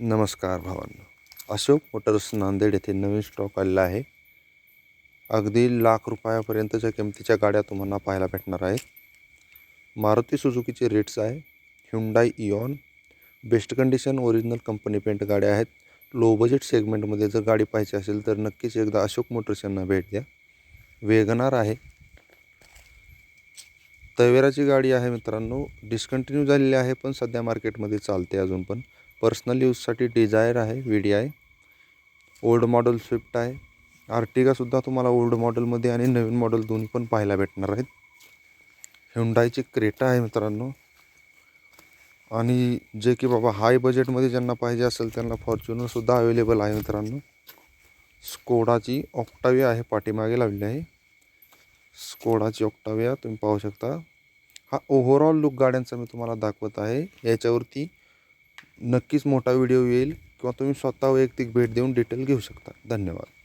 नमस्कार भावांनो. अशोक मोटर्स नांदेड येथे नवीन स्टॉक आलेला आहे. अगदी लाख रुपयापर्यंतच्या किमतीच्या गाड्या तुम्हाला पाहायला भेटणार आहेत. मारुती सुझुकीचे रेट्स आहे. Hyundai Eon best condition original company paint गाड्या आहेत. लो बजेट सेगमेंटमध्ये जर गाडी पाहिजे असेल तर नक्कीच एकदा अशोक मोटर्स यांना भेट द्या. वेगनार आहे. तवेराची गाडी आहे मित्रांनो. डिस्कंटिन्यू झालेली आहे पण सध्या मार्केटमध्ये चालते अजून पण. पर्सनल यूजसाठी डिझायर आहे V D I old model Swift आहे. आर्टिगासुद्धा तुम्हाला ओल्ड मॉडेलमध्ये आणि नवीन मॉडेल दोन्ही पण पाहायला भेटणार आहेत. ह्युंडायची क्रेटा आहे मित्रांनो. आणि जे की बाबा हाय बजेटमध्ये ज्यांना पाहिजे असेल त्यांना फॉर्च्युनरसुद्धा अवेलेबल आहे मित्रांनो. स्कोडाची ऑक्टाविया आहे पाठीमागे लावलेली आहे. स्कोडाची ऑक्टाविया तुम्ही पाहू शकता. हा ओव्हरऑल लुक गाड्यांचा मी तुम्हाला दाखवत आहे. याच्यावरती नक्कीच मोठा व्हिडिओ येईल किंवा तुम्ही स्वतः वैयक्तिक भेट देऊन डिटेल घेऊ शकता. धन्यवाद.